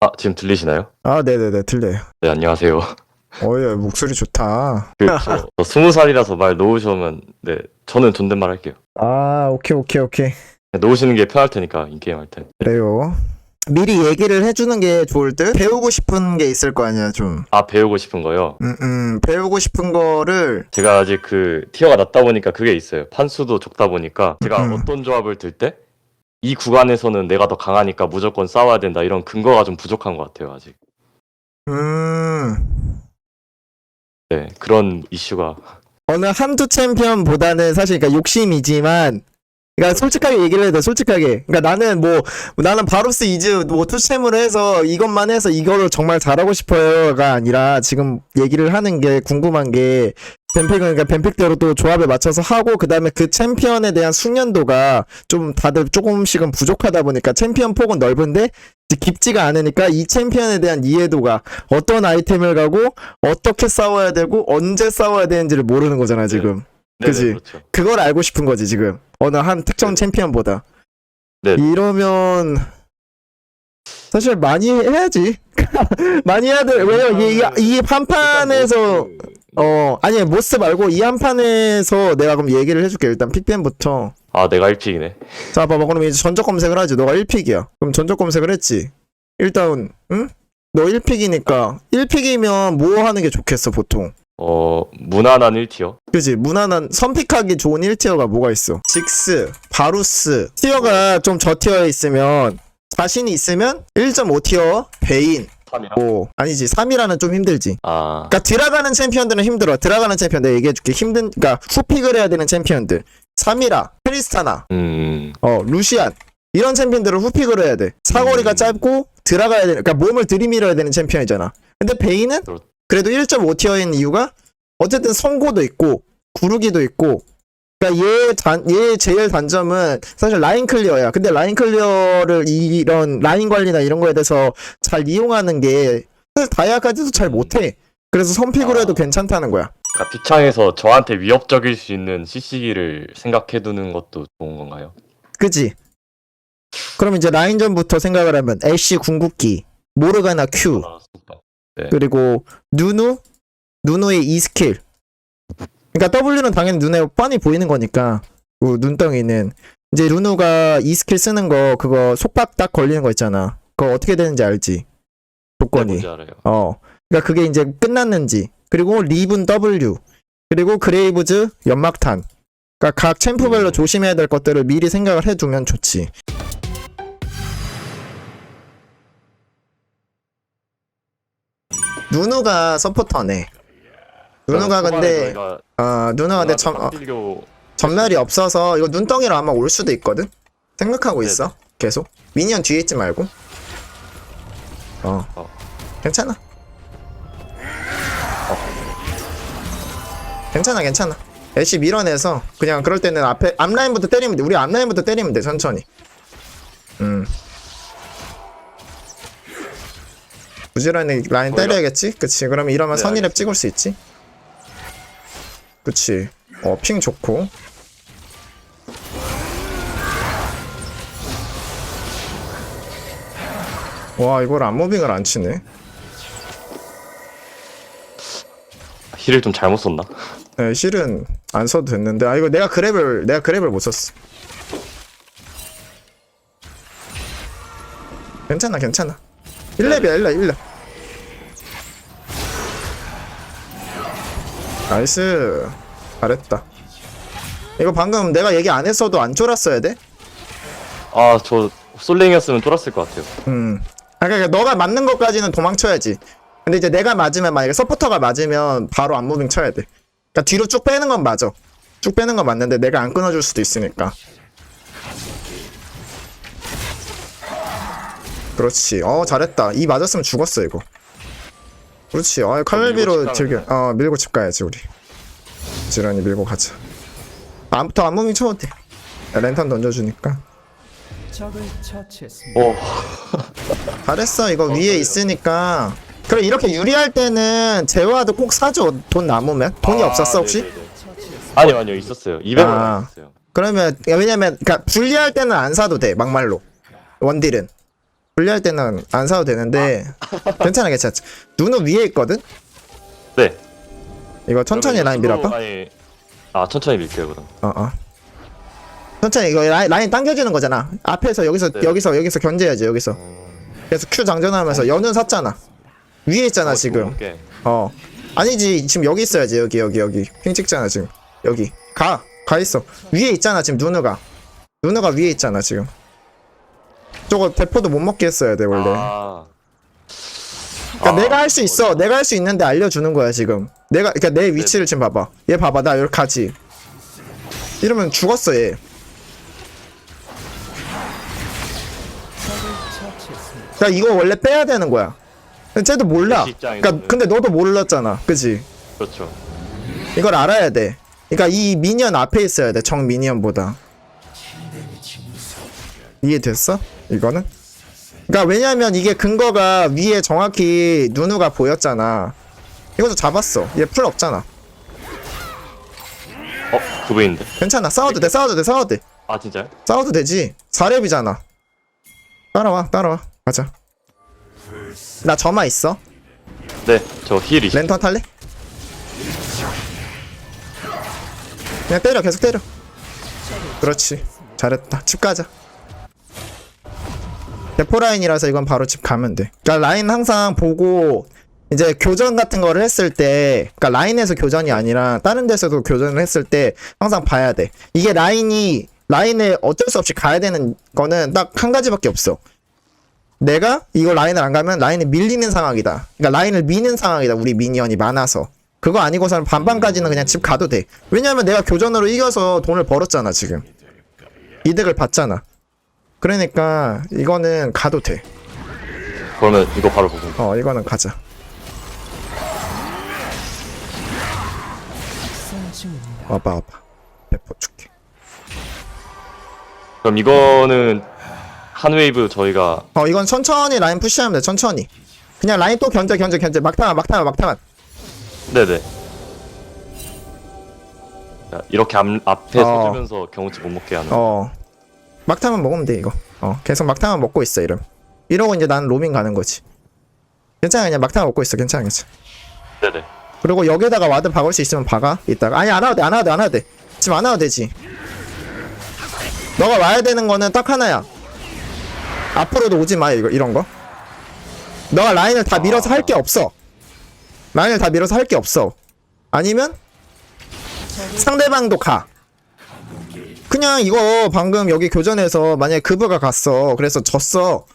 아, 지금 들리시나요? 아, 네네네, 들려요. 네, 안녕하세요. 어이, 목소리 좋다. 그, 저, 저 스무 살이라서 말 놓으시면, 네, 저는 존댓말 할게요. 아, 오케이, 오케이, 오케이. 네, 놓으시는 게 편할 테니까, 인게임 할 때. 그래요. 미리 얘기를 해주는 게 좋을 듯? 배우고 싶은 게 있을 거 아니야, 좀. 아, 배우고 싶은 거요? 음, 음, 배우고 싶은 거를, 제가 아직 그, 티어가 낮다 보니까 그게 있어요. 판수도 적다 보니까, 제가 음. 어떤 조합을 들 때, 이 구간에서는 내가 더 강하니까 무조건 싸워야 된다. 이런 근거가 좀 부족한 것 같아요, 아직. 음, 네, 그런 이슈가. 어느 한두 챔피언보다는 사실 그러니까 욕심이지만 그러니까 솔직하게 얘기를 돼 솔직하게 그러니까 나는 뭐 나는 바로스 이즈 뭐 투챔을 해서 이것만 해서 이거를 정말 잘하고 싶어요가 아니라 지금 얘기를 하는 게 궁금한 게 뱀픽은 그러니까 뱀픽대로 또 조합에 맞춰서 하고 그 다음에 그 챔피언에 대한 숙련도가 좀 다들 조금씩은 부족하다 보니까 챔피언 폭은 넓은데 깊지가 않으니까 이 챔피언에 대한 이해도가 어떤 아이템을 가고 어떻게 싸워야 되고 언제 싸워야 되는지를 모르는 거잖아 지금 네, 그지? 네, 그렇죠. 그걸 알고 싶은 거지 지금 어느 한 특정 네. 챔피언보다 네. 이러면 사실 많이 해야지 많이 해야 돼 왜요 이게 이 한판에서 그, 어 아니 모스 말고 이 한 판에서 내가 그럼 얘기를 해줄게. 일단 픽뱀부터. 아, 내가 1픽이네. 자 봐봐. 그럼 이제 전적 검색을 하지. 너가 1픽이야. 그럼 전적 검색을 했지. 일단 응? 너 1픽이니까 1픽이면 뭐 하는 게 좋겠어 보통? 어, 무난한 1티어. 그지? 무난한 선픽하기 좋은 1티어가 뭐가 있어? 직스 바루스. 티어가 좀 저티어에 있으면 자신이 있으면 1.5티어 베인 3이랑? 오. 아니지 3이라는 좀 힘들지. 아, 그러니까 들어가는 챔피언들은 힘들어. 들어가는 챔피언 내가 얘기해줄게. 힘든 그러니까 후픽을 해야 되는 챔피언들. 3이라 크리스타나 음, 어 루시안. 이런 챔피언들을 후픽을 해야 돼. 사거리가 음. 짧고 들어가야 되는 그러니까 몸을 들이밀어야 되는 챔피언이잖아. 근데 베인은 그래도 1.5티어인 이유가 어쨌든 성고도 있고 구르기도 있고 그러니까 얘, 단, 얘 제일 단점은 사실 라인 클리어야 근데 라인 클리어를 이런 라인 관리나 이런 거에 대해서 잘 이용하는 게 사실 다이아까지도 잘 못해 그래서 선픽으로 아. 해도 괜찮다는 거야 그러니까 비창에서 저한테 위협적일 수 있는 CC기를 생각해두는 것도 좋은 건가요? 그지? 그럼 이제 라인전부터 생각을 하면 애쉬 궁극기 모르가나 Q 아, super. 그리고 누누 누누의 E 스킬 그러니까 W는 당연히 눈에 뻔히 보이는 거니까 그 눈덩이는. 이제 루누가 E 스킬 쓰는 거 그거 속박 딱 걸리는 거 있잖아. 그거 어떻게 되는지 알지? 네, 조건이. 뭔지 알아요. 어. 그러니까 그게 이제 끝났는지. 그리고 리븐 W. 그리고 그레이브즈 연막탄. 그러니까 각 챔프별로 음. 조심해야 될 것들을 미리 생각을 해두면 좋지. 누누가 서포터네 누누가 근데 어 누누가 근데 전, 어, 전멸이 없어서 이거 눈덩이로 아마 올 수도 있거든? 생각하고 네네. 있어 계속? 미니언 뒤에 있지 말고? 어, 어. 괜찮아. 어. 괜찮아 괜찮아. 애쉬 밀어내서 그냥 그럴 때는 앞에 앞라인부터 때리면 돼. 우리 앞라인부터 때리면 돼 천천히. 음. 부지런히 라인 때려야겠지? 그치? 그러면 이러면 네, 선이랩. 찍을 수 있지 그치. 어 핑 좋고. 와 이걸 안무빙을 안 치네. 힐을 좀 잘못 썼나? 네, 실은 안 써도 됐는데. 아 이거 내가 그랩을 내가 그랩을 못 썼어. 괜찮아 괜찮아. 1렙이야 1렙 1렙 나이스 잘했다 이거 방금 내가 얘기 안 했어도 안 쫄았어야 돼? 아, 저 솔랭이었으면 쫄았을 것 같아요. 음. 아, 그러니까 너가 맞는 것까지는 도망쳐야지. 근데 이제 내가 맞으면 만약에 서포터가 맞으면 바로 안무빙 쳐야 돼. 그러니까 뒤로 쭉 빼는 건 맞아. 쭉 빼는 건 맞는데 내가 안 끊어줄 수도 있으니까. 그렇지. 어 잘했다. 이 맞았으면 죽었어 이거. 그렇지. 어 밀고 칼날비로 집 즐겨. 어 밀고 집 가야지 우리. 지런이 밀고 가자. 아무튼 안무빙 쳐도 돼. 랜턴 던져주니까. 오, 잘했어 이거 위에 그래요? 있으니까 그래 이렇게 유리할 때는 재화도 꼭 사줘 돈 남으면 돈이 아, 없었어 혹시? 네네네. 아니요, 아니요, 있었어요. 200원 아. 있었어요. 그러면 왜냐면 그니까 분리할 때는 안 사도 돼 막말로 원딜은 분리할 때는 안 사도 되는데 괜찮아 괜찮아 누누 위에 있거든? 네. 이거 천천히 라인 밀어봐. 아니, 아 천천히 밀게요 그럼. 어어. 천천히 이거 라인, 라인 당겨주는 거잖아. 앞에서 여기서 네. 여기서 여기서 견제해야지 여기서. 그래서 큐 장전하면서 연은 샀잖아. 위에 있잖아 어, 지금. 어. 아니지 지금 여기 있어야지 여기 여기 여기. 핑 찍잖아 지금. 여기. 가 가 있어. 위에 있잖아 지금 누누가. 누누가 위에 있잖아 지금 저거 대포도 못 먹게 했어야 돼 원래 아. 그러니까 아, 내가 할 수 있어 내가 할 수 있는데 알려주는 거야 지금 내가 그러니까 내 위치를 지금 봐봐 얘 봐봐 나 여기 가지 이러면 죽었어 얘. 그러니까 이거 원래 빼야 되는 거야 근데 쟤도 몰라. 그러니까 근데 너도 몰랐잖아 그지 그렇죠. 이걸 알아야 돼. 그러니까 이 미니언 앞에 있어야 돼. 정 미니언보다. 이해됐어? 이거는? 그러니까 왜냐면 이게 근거가 위에 정확히 누누가 보였잖아. 이것도 잡았어. 얘 풀 없잖아. 어 그분인데. 괜찮아. 싸워도 돼. 싸워도 돼. 싸워도 돼. 아 진짜요? 싸워도 되지. 4렙이잖아. 따라와. 따라와. 가자. 나 점화 있어. 네. 저 힐이. 랜턴 탈래? 그냥 때려 계속 때려 그렇지 잘했다 집 가자 대포 라인이라서 이건 바로 집 가면 돼 그러니까 라인 항상 보고 이제 교전 같은 거를 했을 때 그러니까 라인에서 교전이 아니라 다른 데서도 교전을 했을 때 항상 봐야 돼 이게 라인이 라인에 어쩔 수 없이 가야 되는 거는 딱 한 가지밖에 없어 내가 이거 라인을 안 가면 라인에 밀리는 상황이다. 그러니까 라인을 미는 상황이다. 우리 미니언이 많아서. 그거 아니고서는 반반까지는 그냥 집 가도 돼. 왜냐면 내가 교전으로 이겨서 돈을 벌었잖아, 지금. 이득을 봤잖아. 그러니까 이거는 가도 돼. 그러면 이거 바로 보고. 어, 이거는 가자. 와봐, 와봐. 배포 줄게. 그럼 이거는 한 웨이브 저희가 어, 이건 천천히 라인 푸시하면 돼. 천천히. 그냥 라인 또 견제, 견제, 견제. 막타만, 막타만, 막타만. 네네. 자, 이렇게 앞, 앞에 어. 서주면서 경험치 못 먹게 하는. 어. 막타만 먹으면 돼, 이거. 어, 계속 막타만 먹고 있어, 이름. 이러고 이제 난 로밍 가는 거지. 괜찮아, 그냥 막타만 먹고 있어, 괜찮아, 괜찮아. 네네. 그리고 여기다가 와드 박을 수 있으면 박아, 이따가. 아니, 안 와도 돼, 안 와도 돼, 안 와도 돼. 지금 안 와도 되지. 너가 와야 되는 거는 딱 하나야. 앞으로도 오지 마, 이거, 이런 거. 너가 라인을 다 밀어서 할 게 없어. 라인을 다 밀어서 할 게 없어. 아니면 상대방도 가. 그냥 이거 방금 여기 교전에서 만약에 그브가 갔어. 그래서 졌어.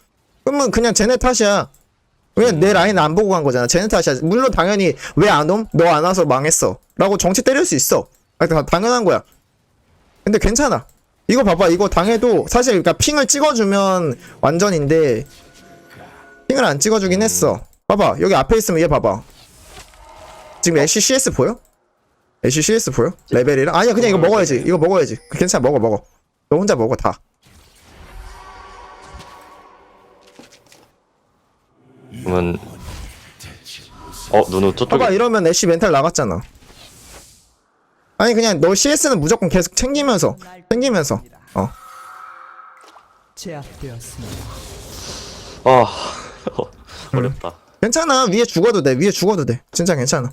그러면 그냥 쟤네 탓이야. 왜내 라인 안 보고 간 거잖아. 쟤네 탓이야. 물론 당연히 왜 안 옴? 너 안 와서 망했어. 라고 정치 때릴 수 있어. 아, 다- 당연한 거야. 근데 괜찮아. 이거 봐봐. 이거 당해도 사실 그러니까 핑을 찍어주면 완전인데 핑을 안 찍어주긴 했어. 봐봐. 여기 앞에 있으면 얘 봐봐. 지금 애쉬 CS 보여? 애쉬 CS 보여? 레벨이랑? 아니야 그냥 이거 먹어야지. 이거 먹어야지. 괜찮아 먹어 먹어. 너 혼자 먹어 다. 그러면 어 누누 저쪽에 봐봐 이러면 애쉬 멘탈 나갔잖아. 아니 그냥 너 CS는 무조건 계속 챙기면서 챙기면서 어 제압되었습니다. 아 어렵다. 괜찮아 위에 죽어도 돼 위에 죽어도 돼 진짜 괜찮아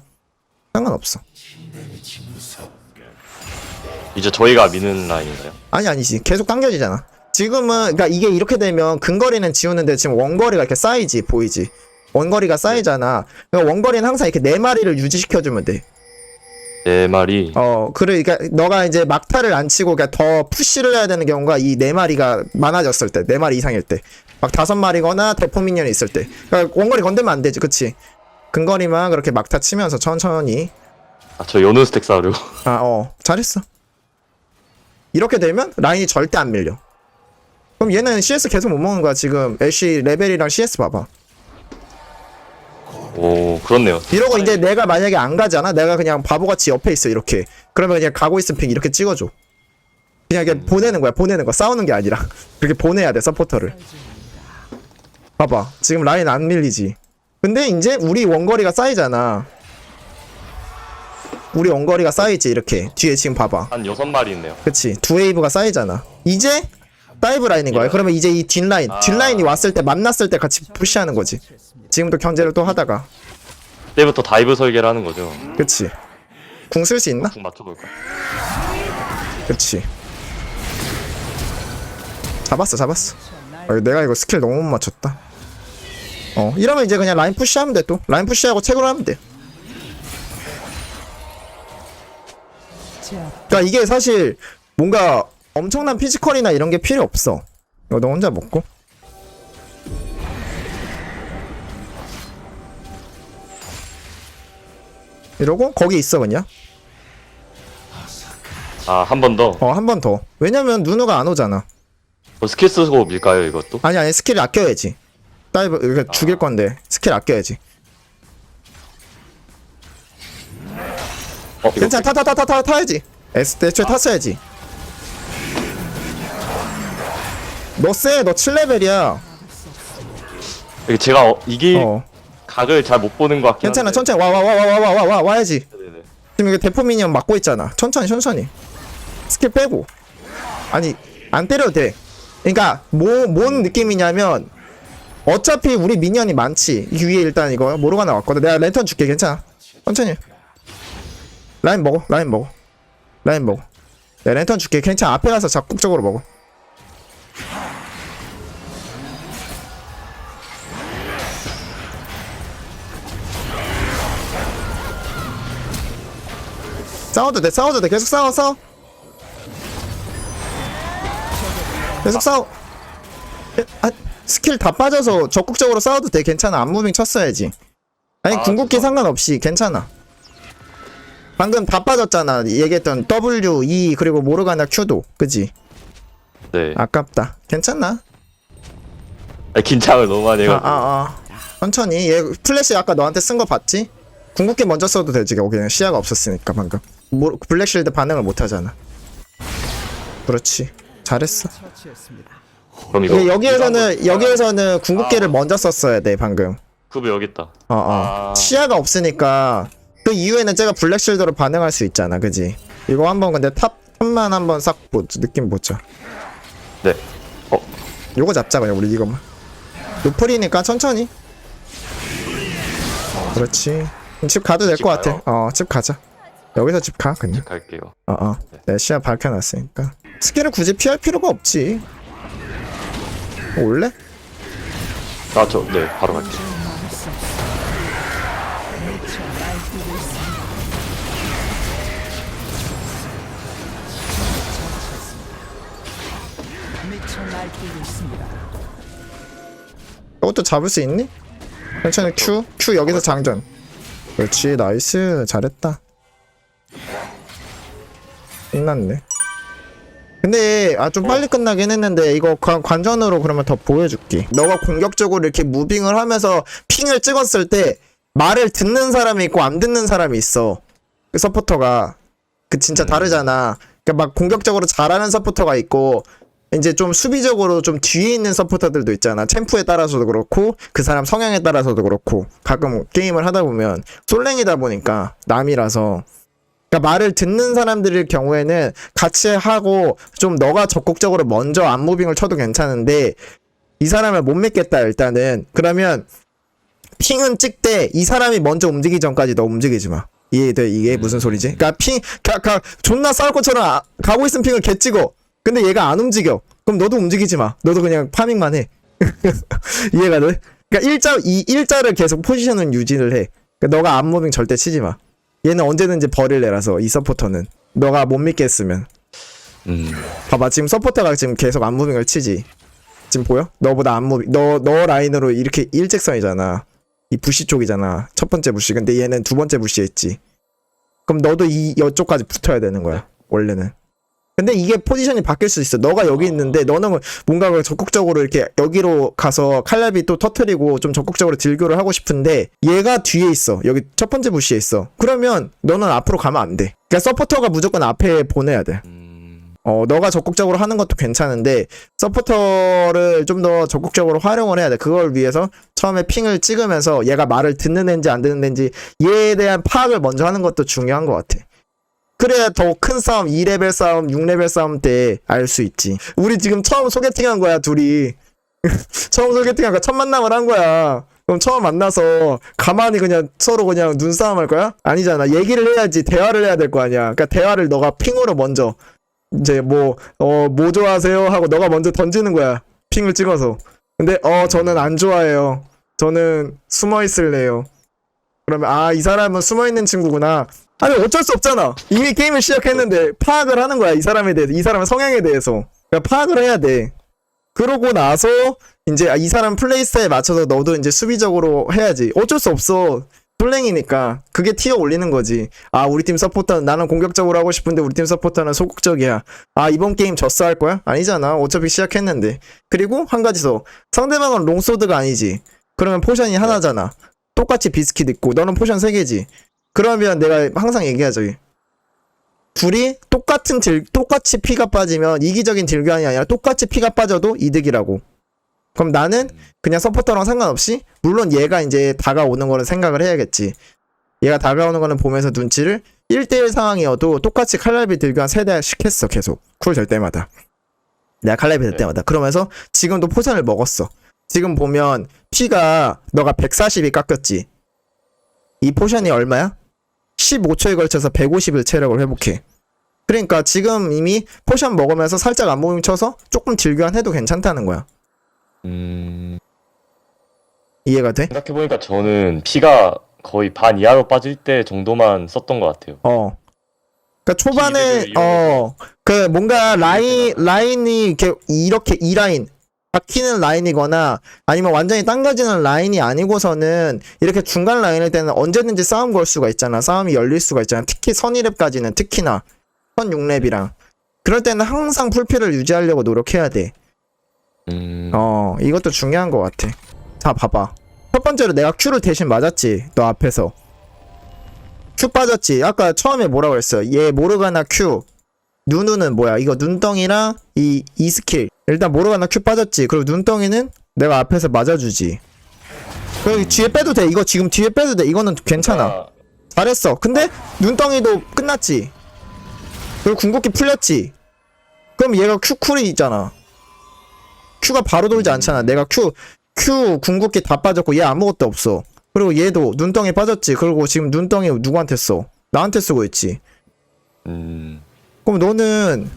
상관없어 이제 저희가 미는 라인인가요? 아니 아니지 계속 당겨지잖아 지금은 그러니까 이게 이렇게 되면 근거리는 지우는데 지금 원거리가 이렇게 쌓이지 보이지 원거리가 쌓이잖아 그러니까 원거리는 항상 이렇게 네 마리를 유지시켜주면 돼 네 마리. 어, 그러니까 너가 이제 막타를 안 치고 그러니까 더 푸시를 해야 되는 경우가 이 네 마리가 많아졌을 때, 네 마리 이상일 때, 막 다섯 마리거나 대포 미니언이 있을 때, 그러니까 원거리 건들면 안 되지, 그치? 근거리만 그렇게 막타 치면서 천천히, 아, 저 연우 스택 쌓으려고. 아, 어, 잘했어. 이렇게 되면 라인이 절대 안 밀려. 그럼 얘는 CS 계속 못 먹는 거야 지금 애쉬 레벨이랑 CS 봐봐. 오 그렇네요. 이러고 이제 내가 만약에 안 가잖아. 내가 그냥 바보같이 옆에 있어 이렇게. 그러면 그냥 가고 있은 픽 이렇게 찍어줘. 그냥 이게 보내는 거야. 보내는 거. 싸우는 게 아니라 그렇게 보내야 돼 서포터를. 봐봐. 지금 라인 안 밀리지. 근데 이제 우리 원거리가 쌓이잖아. 우리 원거리가 쌓이지 이렇게 뒤에 지금 봐봐. 한 여섯 마리 있네요. 그치 두 웨이브가 쌓이잖아. 이제 다이브 라인인 거야. 예. 그러면 이제 이 뒷라인, 아. 뒷라인이 왔을 때 만났을 때 같이 푸시하는 거지. 지금도 견제를 또 하다가, 그때부터 다이브 설계를 하는 거죠. 그치? 궁 쓸 수 있나? 국 맞춰볼까? 그치. 잡았어, 잡았어. 어, 내가 이거 스킬 너무 못 맞췄다. 어, 이러면 이제 그냥 라인 푸시하면 돼, 또. 라인 푸시하고 채굴 하면 돼. 그러니까 이게 사실 뭔가 엄청난 피지컬이나 이런 게 필요 없어. 이거 너 혼자 먹고. 이러고 거기 있어 그냥. 아, 한 번 더. 어 한 번 더. 왜냐면 누누가 안 오잖아. 뭐 스킬 쓰고 밀까요, 이것도? 아니 아니 스킬 아껴야지. 다이브 이거 죽일 건데 스킬 아껴야지. 어, 이거 괜찮아 타 타 타 타 타 타야지. S 대초에 탔어야지. 너 쎄, 너 7레벨이야. 이게 제가 어, 이게 어. 각을 잘 못 보는 것 같긴 괜찮아, 한데. 천천히 와와와 와 와 와 와 와 와야지. 네네. 지금 이거 대포 미니언 막고 있잖아. 천천히 천천히. 스킬 빼고. 아니 안 때려도 돼. 그러니까 뭐 뭔 느낌이냐면 어차피 우리 미니언이 많지. 이 위에 일단 이거 모르가 나왔거든. 내가 랜턴 줄게. 괜찮아. 천천히. 라인 먹어. 라인 먹어. 라인 먹어. 내가 랜턴 줄게. 괜찮아. 앞에 가서 적극적으로 먹어. 싸워도 돼. 싸워도 돼. 계속 싸워 싸워. 계속 싸워. 에, 아, 스킬 다 빠져서 적극적으로 싸워도 돼. 괜찮아. 안무빙 쳤어야지. 아니 아, 궁극기. 상관없이 괜찮아. 방금 다 빠졌잖아. 얘기했던 W, E 그리고 모르가나 Q도. 그지? 네. 아깝다. 괜찮나? 아, 긴장을 너무 많이 아, 해가지고. 아, 아. 천천히. 얘 플래시 아까 너한테 쓴 거 봤지? 궁극기 먼저 써도 되지. 여기는 시야가 없었으니까 방금. 모, 블랙실드 반응을 못 하잖아. 그렇지. 잘했어. 그럼 이거 여기에서는 여기에서는 궁극기를 먼저 썼어야 돼 방금. 그브 여기 있다. 어 어. 아. 시야가 없으니까 그 이후에는 제가 블랙실드로 반응할 수 있잖아, 그지? 이거 한번 근데 탑 탑만 한번 싹 보, 느낌 보자. 네. 어, 요거 잡자 그냥 우리 이것만. 노플이니까 천천히. 그렇지. 집 가도 될 집 것 같아. 가요? 어, 집 가자. 여기서 집 가 그냥. 갈게요. 어 어. 내 시야 밝혀놨으니까. 스킬을 굳이 피할 필요가 없지. 올래? 아, 저, 네, 바로 갈게요. 이것도 잡을 수 있니? 천천히 Q, Q 여기서 장전. 그렇지, 나이스, 잘했다. 끝났네. 근데 아 좀 빨리 끝나긴 했는데 이거 관, 관전으로 그러면 더 보여줄게. 너가 공격적으로 이렇게 무빙을 하면서 핑을 찍었을 때 말을 듣는 사람이 있고 안 듣는 사람이 있어. 그 서포터가 그 진짜 다르잖아. 그러니까 막 공격적으로 잘하는 서포터가 있고 이제 좀 수비적으로 좀 뒤에 있는 서포터들도 있잖아. 챔프에 따라서도 그렇고 그 사람 성향에 따라서도 그렇고 가끔 게임을 하다 보면 솔랭이다 보니까 남이라서 그러니까 말을 듣는 사람들일 경우에는 같이 하고 좀 너가 적극적으로 먼저 안무빙을 쳐도 괜찮은데 이 사람을 못 믿겠다 일단은 그러면 핑은 찍되 이 사람이 먼저 움직이기 전까지 너 움직이지 마. 이해돼 이게 무슨 소리지? 그러니까 핑, 가, 가, 존나 싸울 것처럼 아- 가고 있으면 핑을 개 찍어. 근데 얘가 안 움직여. 그럼 너도 움직이지 마. 너도 그냥 파밍만 해. 이해가 돼? 그러니까 일자 이 일자를 계속 포지션을 유지를 해. 그러니까 너가 안무빙 절대 치지 마. 얘는 언제든지 버릴 애라서 이 서포터는 너가 못 믿겠으면 음, 봐봐 지금 서포터가 지금 계속 안무빙을 치지 지금 보여? 너보다 안무빙 너, 너 라인으로 이렇게 일직선이잖아 이 부시 쪽이잖아 첫 번째 부시 근데 얘는 두 번째 부시에 있지 그럼 너도 이 이쪽까지 붙어야 되는 거야 원래는 근데 이게 포지션이 바뀔 수 있어. 너가 여기 있는데 너는 뭔가 적극적으로 이렇게 여기로 가서 칼날비 또 터트리고 좀 적극적으로 딜교를 하고 싶은데 얘가 뒤에 있어. 여기 첫 번째 부시에 있어. 그러면 너는 앞으로 가면 안 돼. 그러니까 서포터가 무조건 앞에 보내야 돼. 음, 어, 너가 적극적으로 하는 것도 괜찮은데, 서포터를 좀 더 적극적으로 활용을 해야 돼. 그걸 위해서 처음에 핑을 찍으면서 얘가 말을 듣는 애인지 안 듣는 애인지 얘에 대한 파악을 먼저 하는 것도 중요한 것 같아. 그래야 더 큰 싸움, 2레벨 싸움, 6레벨 싸움 때 알 수 있지. 우리 지금 처음 소개팅한 거야, 둘이. 처음 소개팅한 거야. 첫 만남을 한 거야. 그럼 처음 만나서 가만히 그냥 서로 그냥 눈싸움 할 거야? 아니잖아. 얘기를 해야지. 대화를 해야 될 거 아니야. 그러니까 대화를 너가 핑으로 먼저 이제 뭐, 어, 뭐 좋아하세요? 하고 너가 먼저 던지는 거야. 핑을 찍어서. 근데, 어, 저는 안 좋아해요. 저는 숨어 있을래요. 그러면, 아, 이 사람은 숨어 있는 친구구나. 아니, 어쩔 수 없잖아. 이미 게임을 시작했는데, 파악을 하는 거야. 이 사람에 대해서. 이 사람의 성향에 대해서. 그러니까 파악을 해야 돼. 그러고 나서, 이제, 아, 이 사람 플레이 스타일에 맞춰서 너도 이제 수비적으로 해야지. 어쩔 수 없어. 플랭이니까 그게 티어 올리는 거지. 아 우리 팀 서포터는 나는 공격적으로 하고 싶은데 우리 팀 서포터는 소극적이야. 아 이번 게임 졌어 할 거야? 아니잖아. 어차피 시작했는데. 그리고 한 가지 더. 상대방은 롱소드가 아니지. 그러면 포션이 하나잖아. 똑같이 비스킷 있고 너는 포션 세 개지. 그러면 내가 항상 얘기하죠. 둘이 똑같은 딜, 똑같이 피가 빠지면 이기적인 딜교환이 아니라 똑같이 피가 빠져도 이득이라고. 그럼 나는 그냥 서포터랑 상관없이 물론 얘가 이제 다가오는 거는 생각을 해야겠지. 얘가 다가오는 거는 보면서 눈치를 1대1 상황이어도 똑같이 칼날비 들교 한 3대씩 했어 계속 쿨 될 때마다 내가 칼날비 될 네. 때마다 그러면서 지금도 포션을 먹었어 지금 보면 피가 너가 140이 깎였지 이 포션이 얼마야? 15초에 걸쳐서 150을 체력을 회복해 그러니까 지금 이미 포션 먹으면서 살짝 안무빙 쳐서 조금 딜교환 해도 괜찮다는 거야 음, 이해가 돼? 생각해보니까 저는 피가 거의 반 이하로 빠질 때 정도만 썼던 것 같아요. 어. 그러니까 초반에 기대를 이용해서. 어 그 뭔가 라인 라인이 이렇게 이렇게 이 라인 박히는 라인이거나 아니면 완전히 당겨지는 라인이 아니고서는 이렇게 중간 라인일 때는 언제든지 싸움 걸 수가 있잖아. 싸움이 열릴 수가 있잖아. 특히 선이랩까지는 특히나 선 6랩이랑 그럴 때는 항상 풀피를 유지하려고 노력해야 돼. 음, 어, 이것도 중요한 것 같아. 자, 봐봐. 첫 번째로 내가 Q를 대신 맞았지. 너 앞에서. Q 빠졌지. 아까 처음에 뭐라고 했어? 얘 모르가나 Q. 누누는 뭐야? 이거 눈덩이랑 이, 이 스킬. 일단 모르가나 Q 빠졌지. 그리고 눈덩이는 내가 앞에서 맞아주지. 그리고 뒤에 빼도 돼. 이거 지금 뒤에 빼도 돼. 이거는 괜찮아. 아, 잘했어. 근데 눈덩이도 끝났지. 그리고 궁극기 풀렸지. 그럼 얘가 Q 쿨이 있잖아. Q가 바로 돌지 않잖아. 내가 Q Q 궁극기 다 빠졌고 얘 아무것도 없어. 그리고 얘도 눈덩이 빠졌지. 그리고 지금 눈덩이 누구한테 써? 나한테 쓰고 있지. 음, 그럼 너는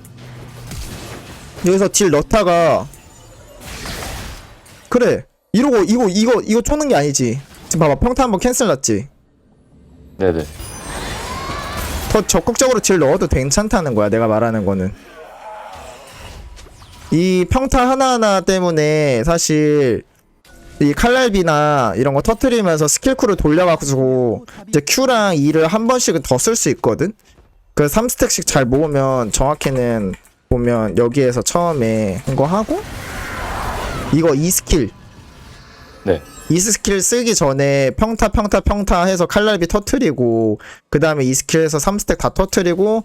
여기서 딜 넣다가 그래 이러고 이거 이거 이거 쪼는 게 아니지. 지금 봐봐 평타 한번 캔슬 났지. 네네. 더 적극적으로 딜 넣어도 괜찮다는 거야 내가 말하는 거는 이 평타 하나하나 때문에 사실 이 칼날비나 이런 거 터트리면서 스킬쿨을 돌려가지고 이제 Q랑 E를 한 번씩은 더 쓸 수 있거든 그 3스택씩 잘 모으면 정확히는 보면 여기에서 처음에 한 거 하고 이거 E 스킬. 네. 이 스킬 쓰기 전에 평타 평타 평타 해서 칼날비 터트리고 그 다음에 이 스킬에서 3스택 다 터트리고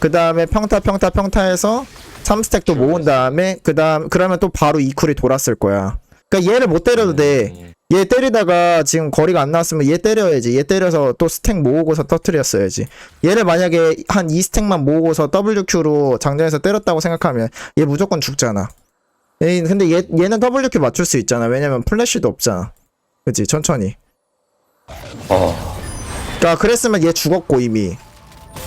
그 다음에 평타 평타 평타 해서 3스택 또 모은 다음에 그 다음 그러면 또 바로 이 쿨이 돌았을 거야. 그러니까 얘를 못 때려도 돼. 음, 얘 때리다가 지금 거리가 안 나왔으면 얘 때려야지. 얘 때려서 또 스택 모으고서 터트렸어야지. 얘를 만약에 한 2스택만 모으고서 WQ로 장전해서 때렸다고 생각하면 얘 무조건 죽잖아. 얘, 근데 얘, 얘는 WQ 맞출 수 있잖아. 왜냐면 플래시도 없잖아. 그치? 천천히. 어, 그러니까 그랬으면 얘 죽었고 이미.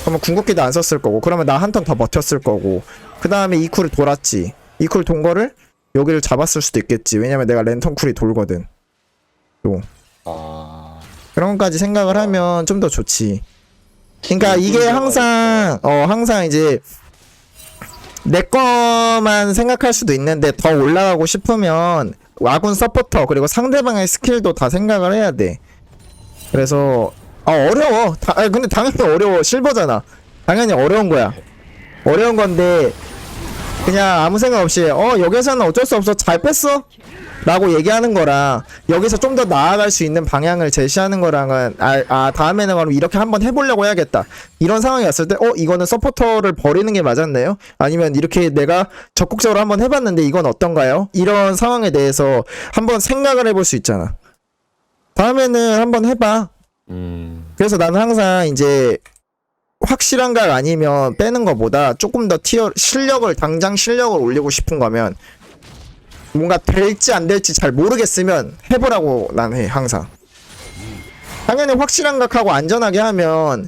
그러면 궁극기도 안 썼을 거고. 그러면 나 한 턴 더 버텼을 거고. 그 다음에 이 쿨을 돌았지. 이쿨 돈 거를 여기를 잡았을 수도 있겠지. 왜냐면 내가 랜턴 쿨이 돌거든. 아, 그런 것까지 생각을 하면 좀 더 좋지. 그러니까 이게 항상 어 항상 이제 내 거만 생각할 수도 있는데 더 올라가고 싶으면 와군 서포터 그리고 상대방의 스킬도 다 생각을 해야 돼. 그래서 아 어려워. 다, 아니, 근데 당연히 어려워. 실버잖아. 당연히 어려운 거야. 어려운 건데 그냥 아무 생각 없이 어 여기서는 어쩔 수 없어 잘 뺐어 라고 얘기하는 거랑 여기서 좀 더 나아갈 수 있는 방향을 제시하는 거랑은 아, 아 다음에는 그럼 이렇게 한번 해보려고 해야겠다. 이런 상황이 왔을 때 어 이거는 서포터를 버리는 게 맞았네요? 아니면 이렇게 내가 적극적으로 한번 해봤는데 이건 어떤가요? 이런 상황에 대해서 한번 생각을 해볼 수 있잖아. 다음에는 한번 해봐. 음, 그래서 나는 항상 이제 확실한 각 아니면 빼는 것보다 조금 더 티어 실력을 당장 실력을 올리고 싶은 거면 뭔가 될지 안 될지 잘 모르겠으면 해보라고 난 해 항상. 당연히 확실한 각하고 안전하게 하면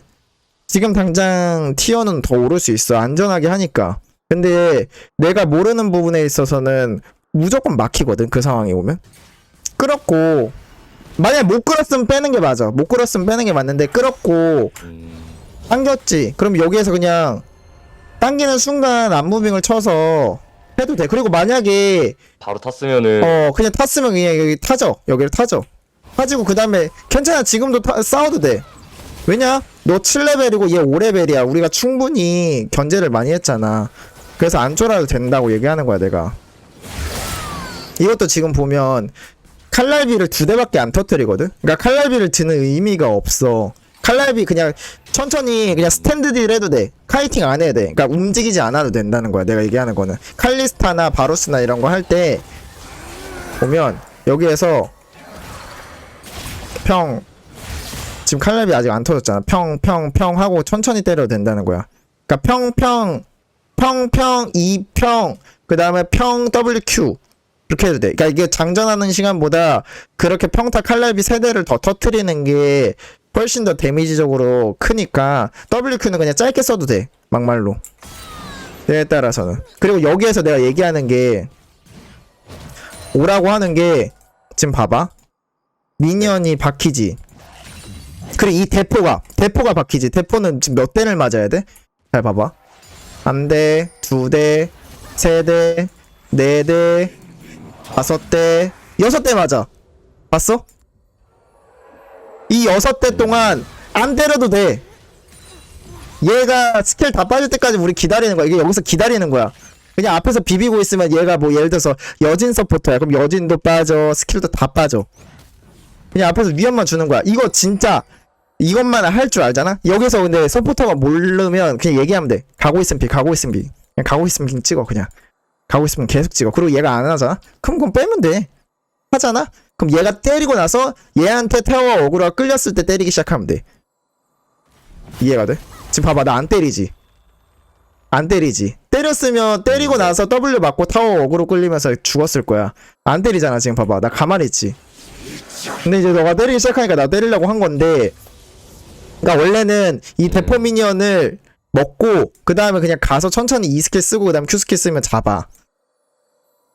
지금 당장 티어는 더 오를 수 있어. 안전하게 하니까. 근데 내가 모르는 부분에 있어서는 무조건 막히거든 그 상황이 오면. 끌었고 만약 못 끌었으면 빼는 게 맞아. 못 끌었으면 빼는 게 맞는데 끌었고 음, 당겼지. 그럼 여기에서 그냥 당기는 순간 안무빙을 쳐서 해도 돼. 그리고 만약에 바로 탔으면은 어 그냥 탔으면 그냥 여기 타죠. 여기를 타죠. 타지고 그 다음에 괜찮아. 지금도 타- 싸워도 돼. 왜냐? 너 7레벨이고 얘 5레벨이야. 우리가 충분히 견제를 많이 했잖아. 그래서 안 쫄아도 된다고 얘기하는 거야 내가. 이것도 지금 보면 칼날비를 두 대밖에 안 터뜨리거든? 그러니까 칼날비를 드는 의미가 없어 칼날비 그냥 천천히 그냥 스탠드 딜 해도 돼. 카이팅 안 해도 돼. 그러니까 움직이지 않아도 된다는 거야 내가 얘기하는 거는. 칼리스타나 바루스나 이런 거 할 때 보면 여기에서 평 지금 칼날비 아직 안 터졌잖아. 평 평 평 하고 천천히 때려도 된다는 거야. 그러니까 평평 평평 2평 그 다음에 평 WQ 그렇게 해도 돼. 그러니까 이게 장전하는 시간보다 그렇게 평타 칼날비 세대를 더 터트리는 게 훨씬 더 데미지적으로 크니까 WQ는 그냥 짧게 써도 돼 막말로. 때에 따라서는. 그리고 여기에서 내가 얘기하는 게 오라고 하는 게 지금 봐봐. 미니언이 박히지. 그래 이 대포가 대포가 박히지. 대포는 지금 몇 대를 맞아야 돼? 잘 봐봐. 한 대, 두 대, 세 대, 네 대, 다섯 대, 여섯 대 맞아. 봤어? 이 여섯 대 동안 안 때려도 돼. 얘가 스킬 다 빠질 때까지 우리 기다리는 거야. 이게 여기서 기다리는 거야. 그냥 앞에서 비비고 있으면 얘가 뭐 예를 들어서 여진 서포터야. 그럼 여진도 빠져. 스킬도 다 빠져. 그냥 앞에서 위험만 주는 거야. 이거 진짜 이것만 할 줄 알잖아? 여기서 근데 서포터가 모르면 그냥 얘기하면 돼. 가고 있으면 비 가고 있으면 비. 그냥 가고 있으면 그냥 찍어 그냥. 가고 있으면 계속 찍어. 그리고 얘가 안 하잖아? 그럼 그럼 빼면 돼. 하잖아 그럼 얘가 때리고 나서 얘한테 타워 어그로가 끌렸을 때 때리기 시작하면 돼. 이해가 돼? 지금 봐봐 나 안 때리지. 안 때리지. 때렸으면 때리고 나서 W 맞고 타워 어그로 끌리면서 죽었을 거야. 안 때리잖아 지금 봐봐. 나 가만히 있지. 근데 이제 너가 때리기 시작하니까 나 때리려고 한 건데 그러니까 원래는 이 대포 미니언을 먹고 그 다음에 그냥 가서 천천히 E 스킬 쓰고 그 다음 Q 스킬 쓰면 잡아.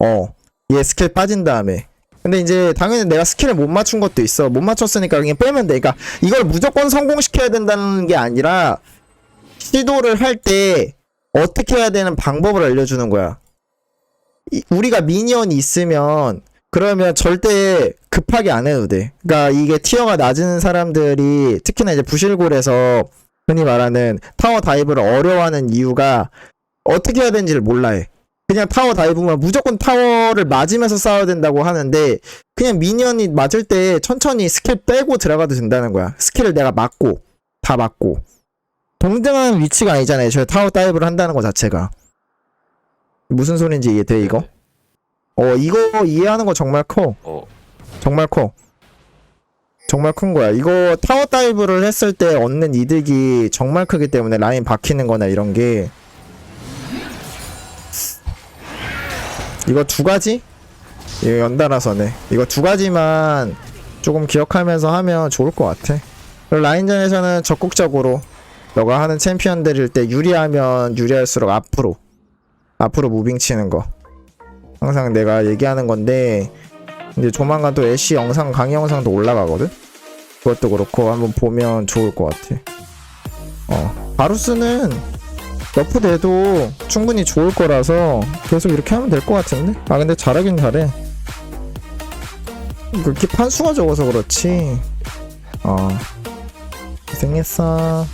어 얘 스킬 빠진 다음에 근데 이제 당연히 내가 스킬을 못 맞춘 것도 있어 못 맞췄으니까 그냥 빼면 돼 그러니까 이걸 무조건 성공시켜야 된다는 게 아니라 시도를 할 때 어떻게 해야 되는 방법을 알려주는 거야 이- 우리가 미니언이 있으면 그러면 절대 급하게 안 해도 돼. 그러니까 이게 티어가 낮은 사람들이 특히나 이제 부실골에서 흔히 말하는 타워 다이브를 어려워하는 이유가 어떻게 해야 되는지를 몰라 해. 그냥 타워 다이브면 무조건 타워를 맞으면서 싸워야 된다고 하는데 그냥 미니언이 맞을 때 천천히 스킬 빼고 들어가도 된다는 거야. 스킬을 내가 맞고 다 맞고 동등한 위치가 아니잖아요. 저 타워 다이브를 한다는 거 자체가 무슨 소린지 이해돼 이거? 어 이거 이해하는 거 정말 커. 어, 정말 커. 정말 큰 거야. 이거 타워 다이브를 했을 때 얻는 이득이 정말 크기 때문에 라인 박히는 거나 이런 게 이거 두 가지? 이거 연달아서네. 이거 두 가지만 조금 기억하면서 하면 좋을 것 같아. 라인전에서는 적극적으로 너가 하는 챔피언들일 때 유리하면 유리할수록 앞으로 앞으로 무빙 치는 거. 항상 내가 얘기하는 건데 이제 조만간 또 애쉬 영상 강의 영상도 올라가거든. 그것도 그렇고 한번 보면 좋을 것 같아. 어 바루스는 너프 돼도 충분히 좋을 거라서 계속 이렇게 하면 될 것 같은데. 아 근데 잘하긴 잘해. 그렇게 판수가 적어서 그렇지. 어 고생했어.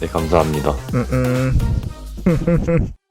네 감사합니다. 음 음.